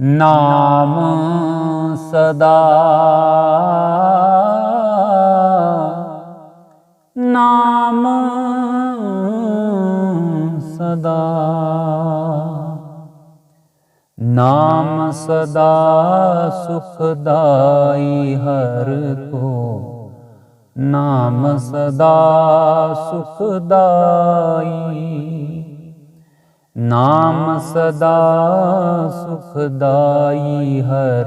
ਨਾਮ ਸਦਾ। ਨਾਮ ਸਦਾ। ਨਾਮ ਸਦਾ ਸੁਖਦਾਈ ਹਰ ਕੋ। ਨਾਮ ਸਦਾ ਸੁਖਦਾਈ ਨਾਮ ਸਦਾ ਸੁਖਦਾਈ ਹਰ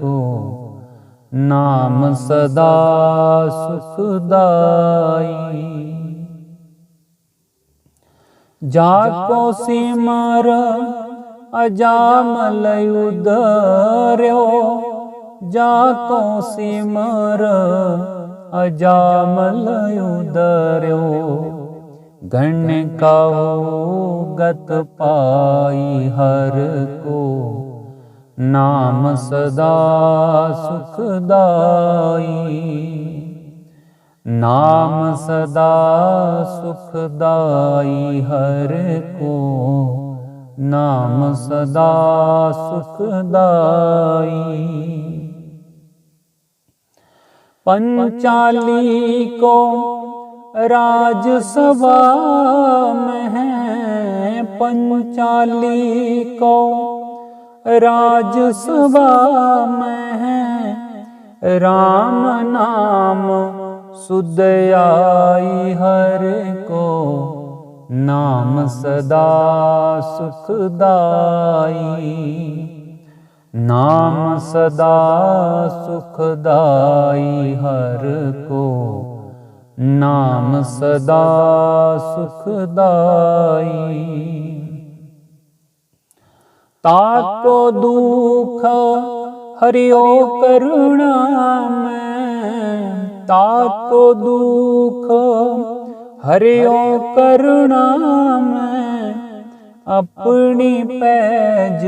ਕੋ। ਨਾਮ ਸਦਾ ਸੁਖਦਾਈ। ਜਾ ਕੋ ਸਿਮਰ ਅਜਾਮਲ ਉਦਰਿਓ ਜਾ ਕੋ ਸਿਮਰ ਅਜਾਮਲ ਉਦਰਿਓ ਗਣ ਕਉ ਗਤ ਪਾਈ ਹਰ ਕੋ, ਨਾਮ ਸਦਾ ਸੁਖਦਾਈ ਨਾਮ ਸਦਾ ਸੁਖਦਾਈ ਹਰ ਕੋ, ਨਾਮ ਸਦਾ ਸੁਖਦਾਈ ਪੰਚਾਲੀ ਕੋ ਰਾਜ ਸਵਾ ਮਹਿ ਪੰਚਾਲੀ ਕੋ। ਰਾਜ ਸਵਾ ਮਹਿ RAM ਨਾਮ ਸੁਦਿਆਈ ਹਰ ਕੋ। ਨਾਮ ਸਦਾ ਸੁਖਦਾਈ। ਨਾਮ ਸਦਾ ਸੁਖਦਾਈ ਹਰ ਕੋ। ਨਾਮ ਸਦਾ ਸੁਖਦਾਈ। ਤਾਕੋ ਦੁਖ ਹਰਿਓ ਕਰੁਣਾ ਮੈਂ ਤਾਕੋ ਦੁਖ ਹਰਿਓ ਕਰੁਣਾ ਮੈਂ, ਆਪਣੀ ਪੈਜ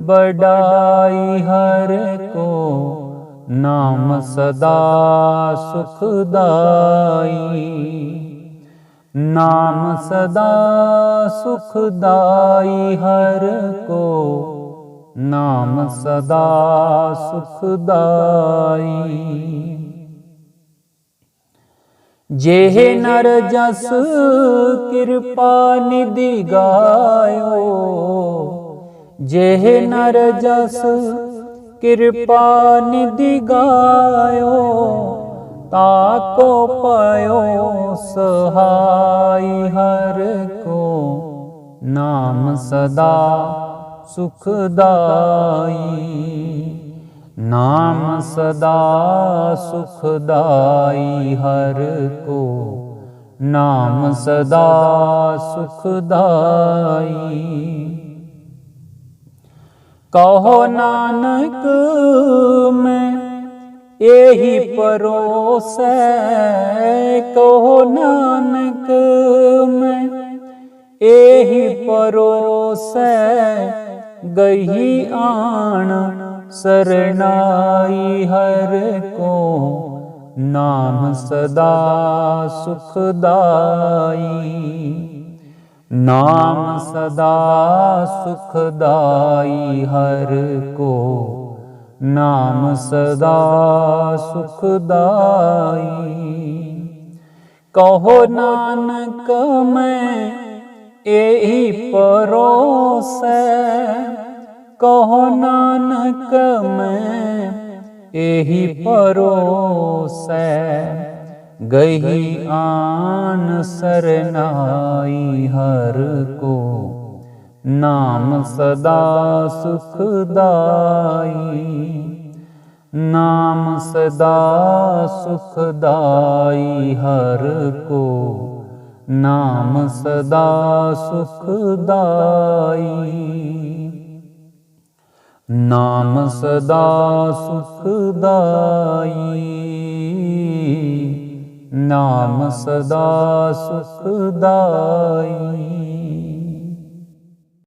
ਬੜਾਈ ਹਰ ਕੋ ਨਾਮ ਸਦਾ ਸੁਖਦਾਈ। ਨਾਮ ਸਦਾ ਸੁਖਦਾਈ ਹਰ ਕੋ। ਨਾਮ ਸਦਾ ਸੁਖਦਾਈ। ਜੇਹ ਨਰ ਜਸ ਕਿਰਪਾ ਨਿਧਿ ਗਾਇਓ। ਜੇਹ ਨਰ ਜਸ ਕਿਰਪਾ ਨਿਧਿ ਗਾਇਓ ਤਾਕੋ ਪਇਓ ਸਹਾਈ ਹਰ ਕੋ। ਨਾਮ ਸਦਾ ਸੁਖਦਾਈ। ਨਾਮ ਸਦਾ ਸੁਖਦਾਈ ਹਰ ਕੋ। ਨਾਮ ਸਦਾ ਸੁਖਦਾਈ। ਕਹੋ ਨਾਨਕ ਮੈਂ ਇਹੀ ਪਰੋਸੈ, ਕਹੋ ਨਾਨਕ ਮੈਂ ਇਹੀ ਪਰੋਸੈ ਗਹੀ ਆਣ ਸਰਨਾਈ ਹਰ ਕੋ, ਨਾਮ ਸਦਾ ਸੁਖਦਾਈ। ਨਾਮ ਸਦਾ ਸੁਖਦਾਈ ਹਰ ਕੋ। ਨਾਮ ਸਦਾ ਸੁਖਦਾਈ। ਕਹੋ ਨਾਨਕ ਮੈਂ ਇਹੀ ਪਰੋਸੈ। ਕਹੋ ਨਾਨਕ ਮੈਂ ਇਹੀ ਪਰੋਸੈ। ਗਈ ਆਨ ਸਰਨਾਈ ਹਰ ਕੋ। ਨਾਮ ਸਦਾ ਸੁਖਦਾਈ। ਨਾਮ ਸਦਾ ਸੁਖਦਾਈ ਹਰ ਕੋ। ਨਾਮ ਸਦਾ ਸੁਖਦਾਈ। ਨਾਮ ਸਦਾ ਸੁਖਦਾਈ। ਨਾਮ ਸਦਾ ਸੁਖਦਾਈ